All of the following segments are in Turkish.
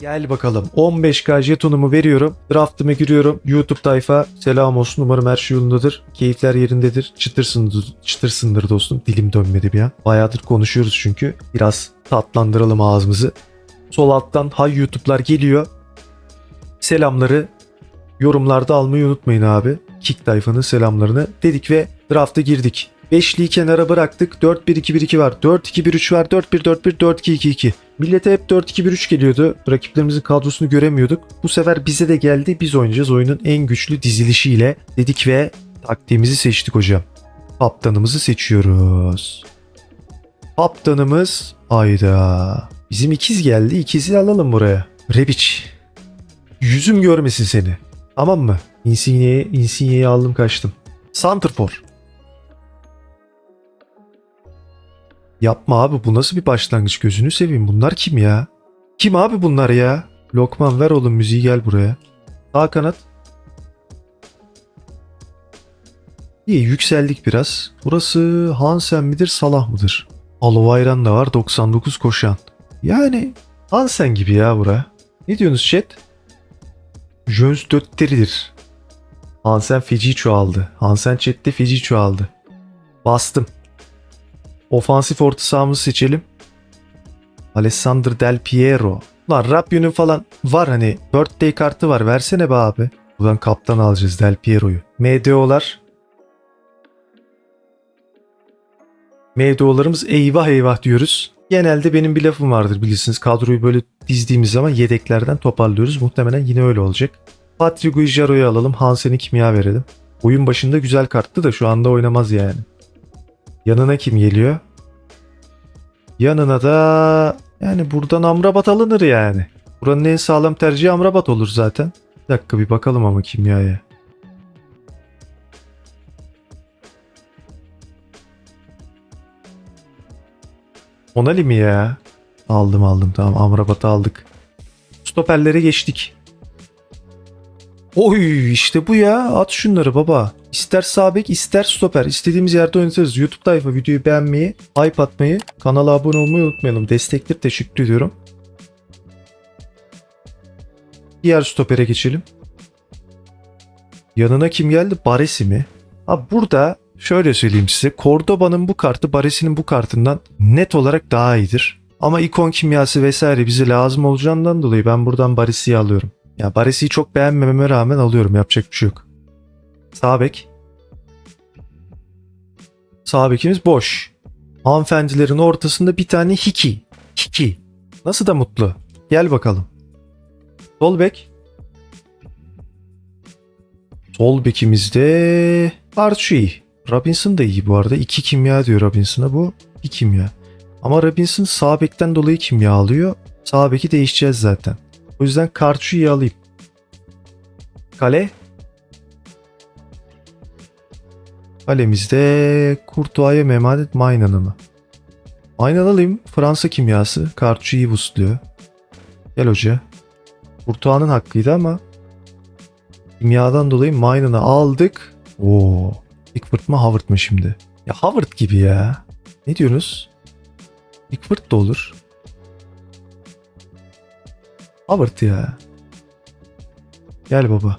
Gel bakalım. 15k jetonumu veriyorum. Draft'ıma giriyorum. YouTube tayfa selam olsun. Umarım her şey yolundadır. Keyifler yerindedir. Çıtırsındır, çıtırsındır dostum. Dilim dönmedi bir an. Bayağıdır konuşuyoruz çünkü. Biraz tatlandıralım ağzımızı. Sol alttan hay YouTube'lar geliyor. Selamları yorumlarda almayı unutmayın abi. Kick tayfanın selamlarını dedik ve draft'a girdik. Beşliyi kenara bıraktık. 4-1-2-1-2 var. 4-2-1-3 var. 4-1-4-1, 4-2-2-2. Millete hep 4-2-1-3 geliyordu. Rakiplerimizin kadrosunu göremiyorduk. Bu sefer bize de geldi. Biz oynayacağız oyunun en güçlü dizilişiyle dedik ve taktiğimizi seçtik hocam. Kaptanımızı seçiyoruz. Kaptanımız ayda. Bizim ikiz geldi. İkizi alalım buraya. Rebic. Yüzüm görmesin seni. Tamam mı? Insigne'yi Insigne'yi aldım kaçtım. Santrfor. Yapma abi bu nasıl bir başlangıç gözünü seveyim. Bunlar kim ya? Kim abi bunlar ya? Lokman ver oğlum müziği gel buraya. Sağ kanat. İyi yükseldik biraz. Burası Hansen midir Salah mıdır? Alovayran da var 99 koşan. Yani Hansen gibi ya bura. Ne diyorsunuz chat? Jöns dötteridir. Hansen feci çoğaldı. Hansen chatte feci çoğaldı. Bastım. Ofansif orta sahamızı seçelim. Alessandro Del Piero. Lan Rabiot'un falan var hani birthday kartı var versene be abi. Buradan kaptan alacağız Del Piero'yu. MDO'lar. MDO'larımız eyvah eyvah diyoruz. Genelde benim bir lafım vardır bilirsiniz. Kadroyu böyle dizdiğimiz zaman yedeklerden toparlıyoruz. Muhtemelen yine öyle olacak. Patrick Guijaro'yu alalım. Hansen'i kimya verelim. Oyun başında güzel karttı da şu anda oynamaz yani. Yanına kim geliyor? Yanına da yani buradan Amrabat alınır yani. Buranın en sağlam tercihi Amrabat olur zaten. Bir dakika bir bakalım ama kimyaya. Onali mi ya? Aldım aldım tamam Amrabat'ı aldık. Stoperlere geçtik. Oy işte bu ya. At şunları baba. İster sağ bek ister stoper. İstediğimiz yerde oynatırız. YouTube tayfa videoyu beğenmeyi, hype atmayı, kanala abone olmayı unutmayalım. Destekler teşekkür ediyorum. Diğer stopere geçelim. Yanına kim geldi? Baresi mi? Abi burada şöyle söyleyeyim size. Cordoba'nın bu kartı Baresi'nin bu kartından net olarak daha iyidir. Ama ikon kimyası vesaire bize lazım olacağından dolayı ben buradan Baresi'yi alıyorum. Ya Baresi'yi çok beğenmememe rağmen alıyorum. Yapacak bir şey yok. Sağ bek. Sağ bekimiz boş. Hanımefendilerin ortasında bir tane Hiki. Hiki. Nasıl da mutlu. Gel bakalım. Sol bek. Sol bekimizde Archie. Robinson da iyi bu arada. İki kimya diyor Robinson'a bu. Bir kimya. Ama Robinson sağ bekten dolayı kimya alıyor. Sağ beki değişeceğiz zaten. O yüzden Karçu'yu alayım. Kale. Kalemizde Kurtuğa'ya emanet Maynan'ı mı? Maynan alayım. Fransa kimyası. Karçu'yu busluyor. Gel hoca. Kurtuğa'nın hakkıydı ama kimyadan dolayı Maynan'ı aldık. Oo. Pickford mı Howard mı şimdi? Ya Howard gibi ya. Ne diyorsunuz? Pickford da olur. Howard ya. Gel baba.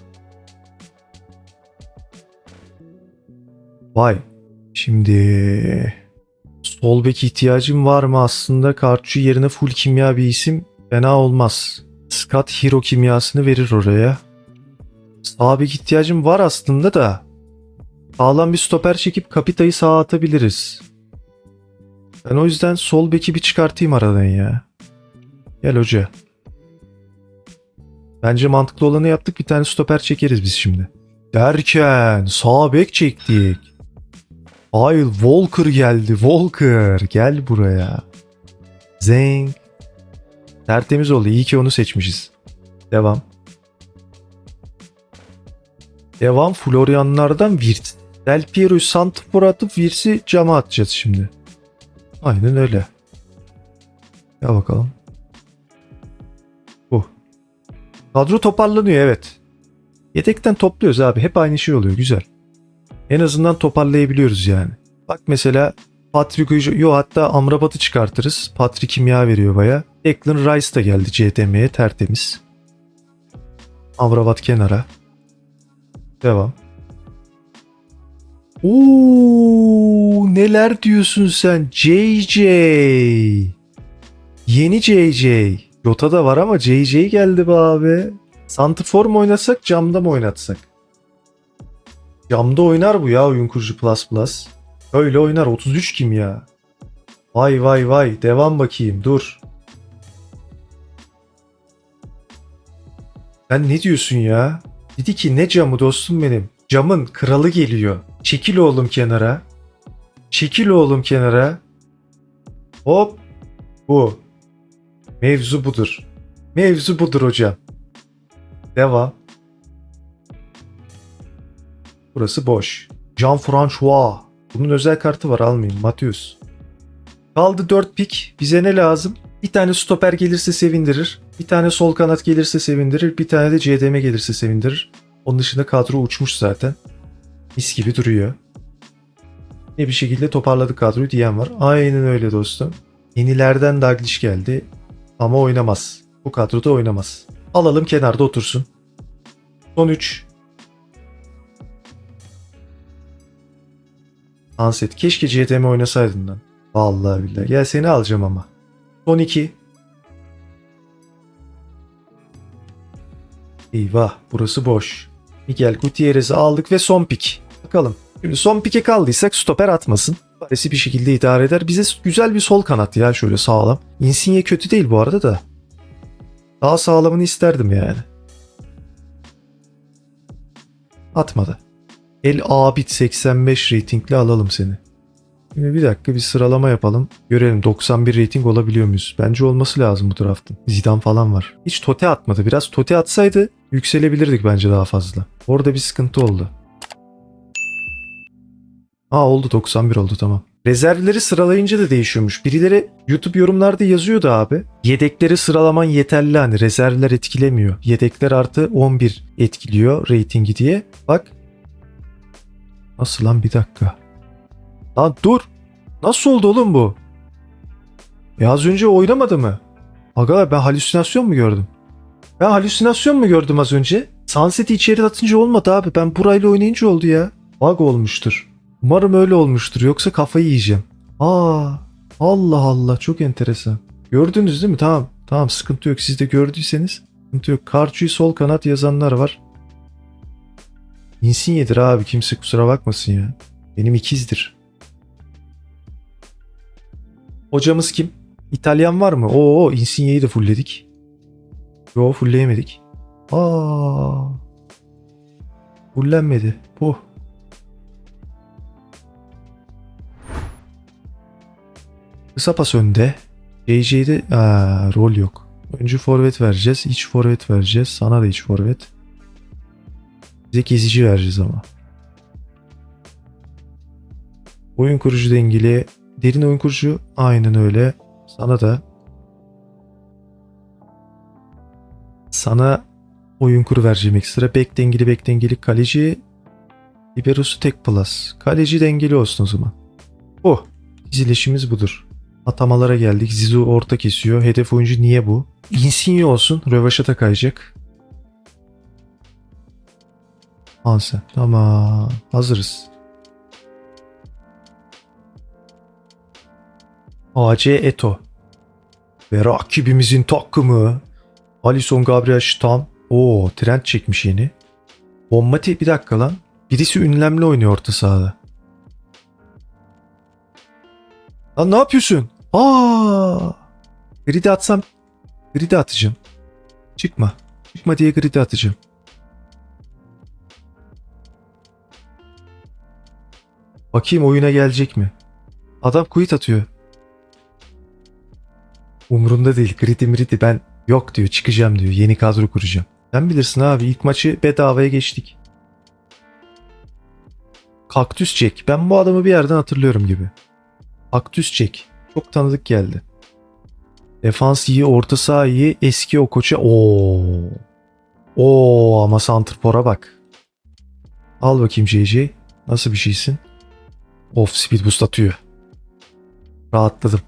Vay. Şimdi sol bek ihtiyacım var mı aslında? Kartçı yerine full kimya bir isim fena olmaz. Scott Hero kimyasını verir oraya. Sağ bek ihtiyacım var aslında da. Sağlam bir stoper çekip Kapita'yı sağa atabiliriz. Ben o yüzden sol beki bir çıkartayım aradan ya. Gel hoca. Bence mantıklı olanı yaptık. Bir tane stoper çekeriz biz şimdi. Derken sağ bek çektik. Hayır Walker geldi. Walker gel buraya. Zeng. Tertemiz oldu. İyi ki onu seçmişiz. Devam. Devam Florianlardan Virt. Del Piero'yu Santifor'a atıp Virt'i cama atacağız şimdi. Aynen öyle. Ya bakalım. Bu. Kadro toparlanıyor evet. Yedekten topluyoruz abi. Hep aynı şey oluyor. Güzel. En azından toparlayabiliyoruz yani. Bak mesela Patrick Ujo- yo hatta Amrabat'ı çıkartırız. Patrick kimya veriyor baya. Declan Rice da geldi CTM'ye tertemiz. Amrabat kenara. Devam. Oo neler diyorsun sen JJ. Yeni JJ. Jota da var ama JJ geldi be abi. Santifor mu oynasak camda mı oynatsak? Camda oynar bu ya oyun kurucu plus plus. Öyle oynar 33 kim ya? Vay vay vay devam bakayım dur. Sen ne diyorsun ya? Dedi ki ne camı dostum benim? Camın kralı geliyor. Çekil oğlum kenara. Çekil oğlum kenara. Hop. Bu. Mevzu budur. Mevzu budur hocam. Devam. Burası boş. Jean François. Bunun özel kartı var almayayım. Matius. Kaldı 4 pik. Bize ne lazım? Bir tane stoper gelirse sevindirir. Bir tane sol kanat gelirse sevindirir. Bir tane de CDM gelirse sevindirir. Onun dışında kadro uçmuş zaten. Mis gibi duruyor. Ne bir şekilde toparladık kadroyu diyen var. Aynen öyle dostum. Yenilerden Daglish geldi. Ama oynamaz. Bu kadroda oynamaz. Alalım kenarda otursun. Son 3. Anset. Keşke CTM oynasaydın lan. Vallahi billahi. Gel seni alacağım ama. Son 2. Eyvah burası boş. Miguel Gutierrez'i aldık ve son pik. Bakalım. Şimdi son pike kaldıysak stoper atmasın. Paresi bir şekilde idare eder. Bize güzel bir sol kanat ya şöyle sağlam. Insigne kötü değil bu arada da. Daha sağlamını isterdim yani. Atmadı. El Abid 85 ratingli alalım seni. Şimdi bir dakika bir sıralama yapalım. Görelim 91 rating olabiliyor muyuz? Bence olması lazım bu draftın. Zidane falan var. Hiç tote atmadı. Biraz tote atsaydı yükselebilirdik bence daha fazla. Orada bir sıkıntı oldu. Aa oldu 91 oldu tamam. Rezervleri sıralayınca da değişiyormuş. Birileri YouTube yorumlarda yazıyordu abi. Yedekleri sıralaman yeterli hani rezervler etkilemiyor. Yedekler artı 11 etkiliyor ratingi diye. Bak. Nasıl lan bir dakika. Lan dur. Nasıl oldu oğlum bu? Ya az önce oynamadı mı? Aga ben halüsinasyon mu gördüm? Ben halüsinasyon mu gördüm az önce? Sunset'i içeri atınca olmadı abi. Ben burayla oynayınca oldu ya. Bug olmuştur. Umarım öyle olmuştur. Yoksa kafayı yiyeceğim. Aa, Allah Allah çok enteresan. Gördünüz değil mi? Tamam. Tamam sıkıntı yok. Siz de gördüyseniz sıkıntı yok. Karçu'yu sol kanat yazanlar var. Insigne'dir abi. Kimse kusura bakmasın ya. Benim ikizdir. Hocamız kim? İtalyan var mı? Oo, Insigne'yi de fullledik. Yo, fullleyemedik. Aa. Fullenmedi. Bu. Kısa pas önde. JJ'de aa, rol yok. Öncü forvet vereceğiz. iç forvet vereceğiz. Sana da iç forvet. Bize gezici vereceğiz ama. Oyun kurucu dengeli. Derin oyun kurucu. Aynen öyle. Sana da. Sana oyun kuru vereceğim ekstra. Bek dengeli bek dengeli kaleci. Liberosu tek plus. Kaleci dengeli olsun o zaman. Bu. Dizilişimiz budur. Atamalara geldik. Zizou orta kesiyor. Hedef oyuncu niye bu? Insigne olsun. Rövaşata kayacak. Hansen. Tamam. Hazırız. AC Eto. Ve rakibimizin takımı. Alisson Gabriel Stam. Oo trend çekmiş yeni. Bombati bir dakika lan. Birisi ünlemli oynuyor orta sahada. Lan ne yapıyorsun? Aa! Grid'e atsam grid'e atacağım. Çıkma. Çıkma diye grid'e atacağım. Bakayım oyuna gelecek mi? Adam quit atıyor. Umurunda değil. Grid'i mridi ben yok diyor. Çıkacağım diyor. Yeni kadro kuracağım. Sen bilirsin abi. ilk maçı bedavaya geçtik. Kaktüs Jack. Ben bu adamı bir yerden hatırlıyorum gibi. Kaktüs Jack. Çok tanıdık geldi. Defans iyi, orta saha iyi. Eski o koça. Oo. Oo ama Santrfor'a bak. Al bakayım JJ. Nasıl bir şeysin? Of speed boost atıyor. Rahatladım.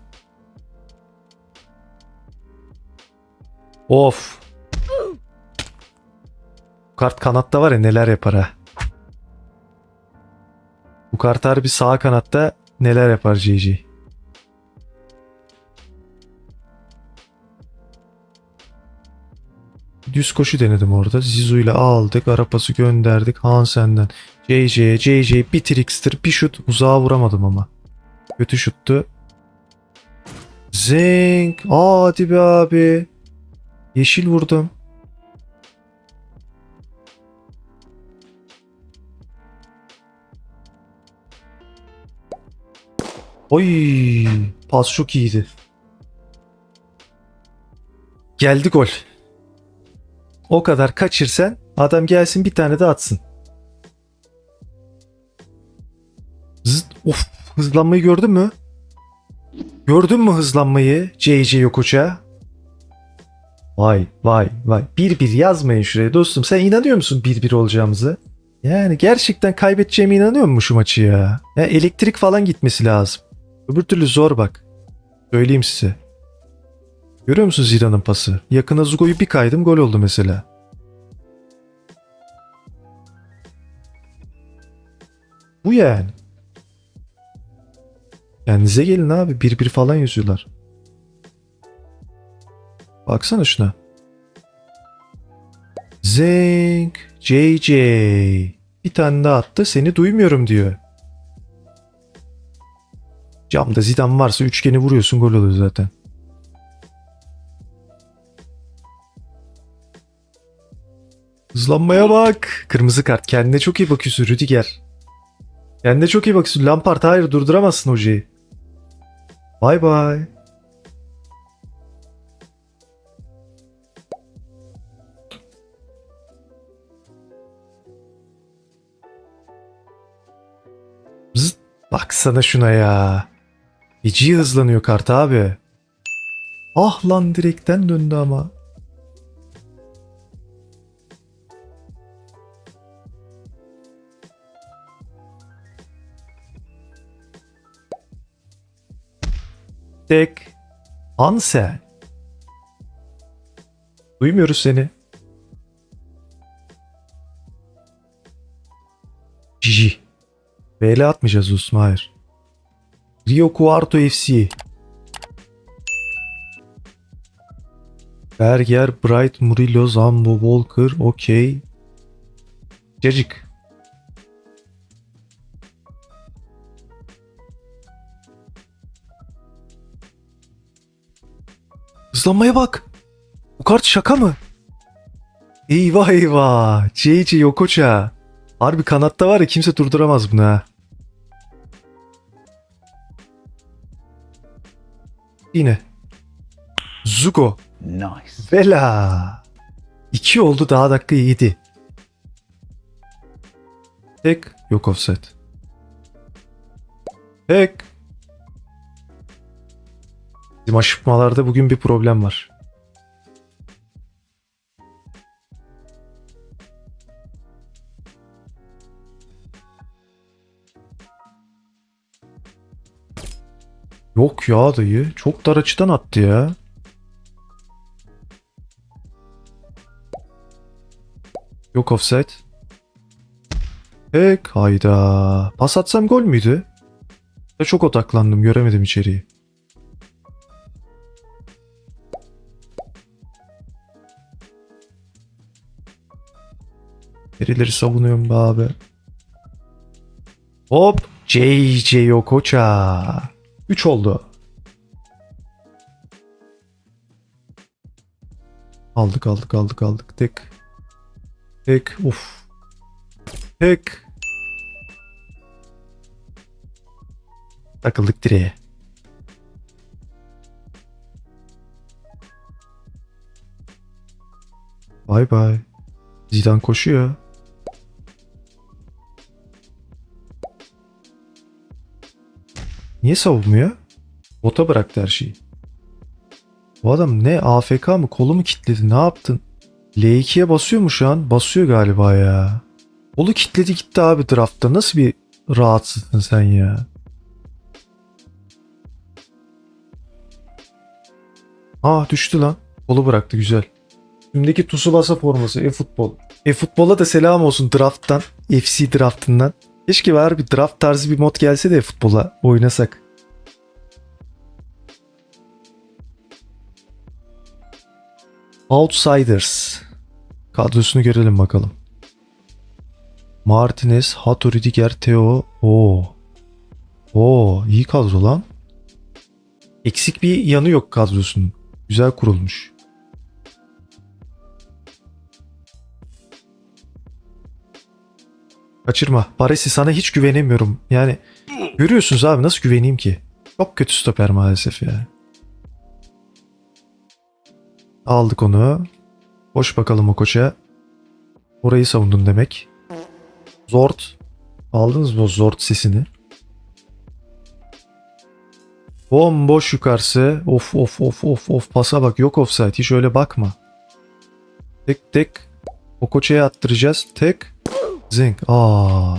Of. Bu kart kanatta var ya neler yapar ha. Bu kart harbi sağ kanatta neler yapar GG. Düz koşu denedim orada. Zizu ile aldık. Arapası gönderdik. Hansen'den. JJ, JJ bir trickster bir şut. Uzağa vuramadım ama. Kötü şuttu. Aa, hadi be abi. Yeşil vurdum. Oy, pas çok iyiydi. Geldi gol. O kadar kaçırsan adam gelsin bir tane de atsın. Of hızlanmayı gördün mü? Gördün mü hızlanmayı JJ Yokoça? Vay vay vay. Bir bir yazmayın şuraya dostum. Sen inanıyor musun bir bir olacağımızı? Yani gerçekten kaybedeceğime inanıyor musun şu maçı ya? ya? Elektrik falan gitmesi lazım. Öbür türlü zor bak. Söyleyeyim size. Görüyor musun Zidane'ın pası? Yakına Zugo'yu bir kaydım gol oldu mesela. Bu yani. Kendinize gelin abi. Bir bir falan yazıyorlar. Baksana şuna. Zing. JJ. Bir tane daha attı. Seni duymuyorum diyor. Camda Zidane varsa üçgeni vuruyorsun gol oluyor zaten. Hızlanmaya bak. Kırmızı kart. Kendine çok iyi bakıyorsun Rüdiger. Kendine çok iyi bakıyorsun. Lampard hayır durduramazsın hocayı. Bay bay. Zıt. Baksana şuna ya. Feci hızlanıyor kart abi. Ah lan direkten döndü ama. Tek. Hansel. Duymuyoruz seni. Jiji. VL atmayacağız dostum hayır. Rio Cuarto FC. Berger, Bright, Murillo, Zambo, Walker, okey. Cacık. Hızlanmaya bak. Bu kart şaka mı? Eyvah eyvah. JJ Yokocha. Harbi kanatta var ya kimse durduramaz bunu ha. Yine. Zugo. Nice. Vela. 2 oldu daha dakika 7. Tek yok offset. Tek. Bizim aşıpmalarda bugün bir problem var. Yok ya dayı. Çok dar açıdan attı ya. Yok offside. Pek hayda. Pas atsam gol müydü? Çok odaklandım göremedim içeriği. Birileri savunuyorum be abi. Hop. JJ Yokocha. 3 oldu. Aldık aldık aldık aldık. Tek. Tek. Uf. Tek. Takıldık direğe. Bay bay. Zidane koşuyor. Niye savunmuyor? Bota bıraktı her şeyi. Bu adam ne AFK mı kolu mu kilitledi ne yaptın? L2'ye basıyor mu şu an? Basıyor galiba ya. Kolu kilitledi gitti abi draftta. Nasıl bir rahatsızsın sen ya? Aa düştü lan. Kolu bıraktı güzel. Üstündeki Tsubasa forması e-futbol. E-futbola da selam olsun drafttan. FC draftından. Keşke var bir draft tarzı bir mod gelse de futbola oynasak. Outsiders. Kadrosunu görelim bakalım. Martinez, Hato, Rüdiger, Theo. Oo. Oo, iyi kadro lan. Eksik bir yanı yok kadrosunun. Güzel kurulmuş. Kaçırma. Baresi sana hiç güvenemiyorum. Yani görüyorsunuz abi nasıl güveneyim ki? Çok kötü stoper maalesef ya. Aldık onu. Boş bakalım o koça. Orayı savundun demek. Zort. Aldınız mı o Zort sesini? Bomboş yukarısı. Of of of of of. Pasa bak yok offside. Hiç öyle bakma. Tek tek. O koçaya attıracağız. Tek. Zing. Aa.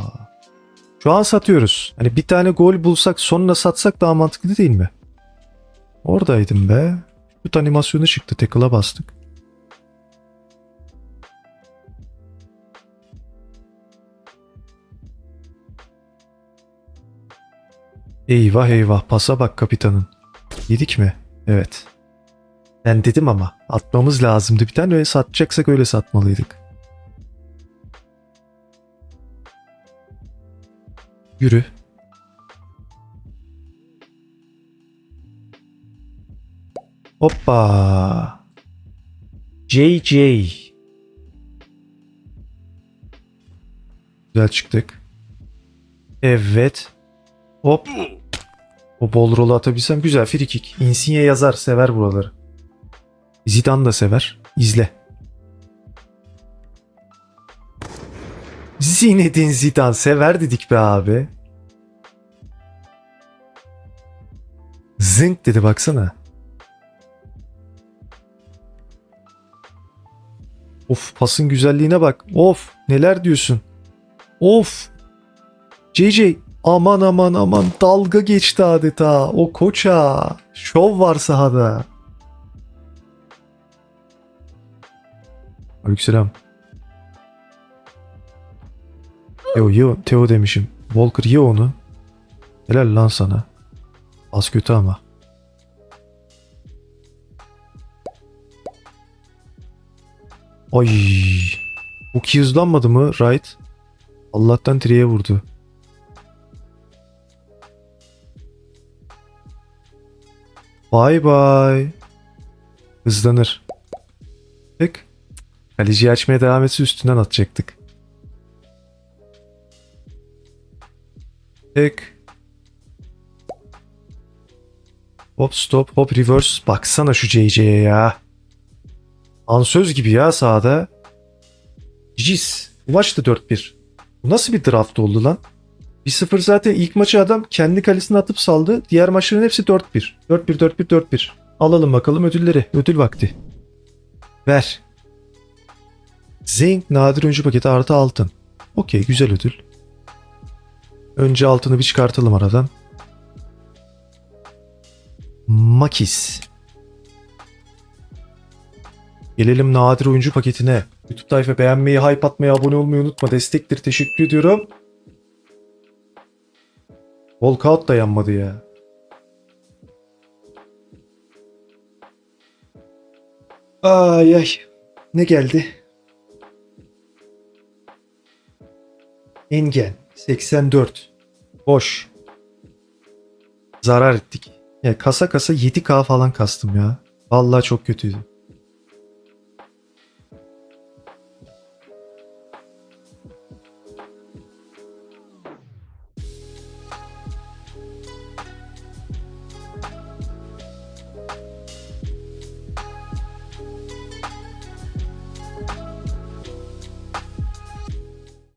Şu an satıyoruz. Hani bir tane gol bulsak sonra satsak daha mantıklı değil mi? Oradaydım be. Şut animasyonu çıktı. Tackle'a bastık. Eyvah eyvah pasa bak kapitanın. Yedik mi? Evet. Ben dedim ama atmamız lazımdı. Bir tane öyle satacaksak öyle satmalıydık. Yürü. Hoppa. JJ. Güzel çıktık. Evet. Hop. O bol rolü atabilsem güzel free kick. Yazar sever buraları. Zidane da sever. İzle. Zinedine Zidane sever dedik be abi. Zınk dedi baksana. Of pasın güzelliğine bak. Of neler diyorsun. Of. JJ aman aman aman dalga geçti adeta. O koça. Şov var sahada. Aleykümselam. Yo yo Teo demişim. Walker ye onu. Helal lan sana. Az kötü ama. Ay. Bu ki hızlanmadı mı? Right. Allah'tan triye vurdu. Bye bye. Hızlanır. Tık. Kaleciyi açmaya devam etse üstünden atacaktık. Tık. Hop stop hop reverse. Baksana şu JJ'ye ya. Ansöz gibi ya sahada. Cis. Da 4-1. Bu nasıl bir draft oldu lan? 1-0 zaten ilk maçı adam kendi kalesine atıp saldı. Diğer maçların hepsi 4-1. 4-1 4-1 4-1. Alalım bakalım ödülleri. Ödül vakti. Ver. Zink nadir oyuncu paketi artı altın. Okey güzel ödül. Önce altını bir çıkartalım aradan. Makis. Gelelim nadir oyuncu paketine. YouTube tayfa beğenmeyi, hype atmayı, abone olmayı unutma. Destektir. Teşekkür ediyorum. Walkout da yanmadı ya. Ay ay. Ne geldi? Engen. 84. Boş. Zarar ettik. Ya kasa kasa 7K falan kastım ya. Vallahi çok kötüydü.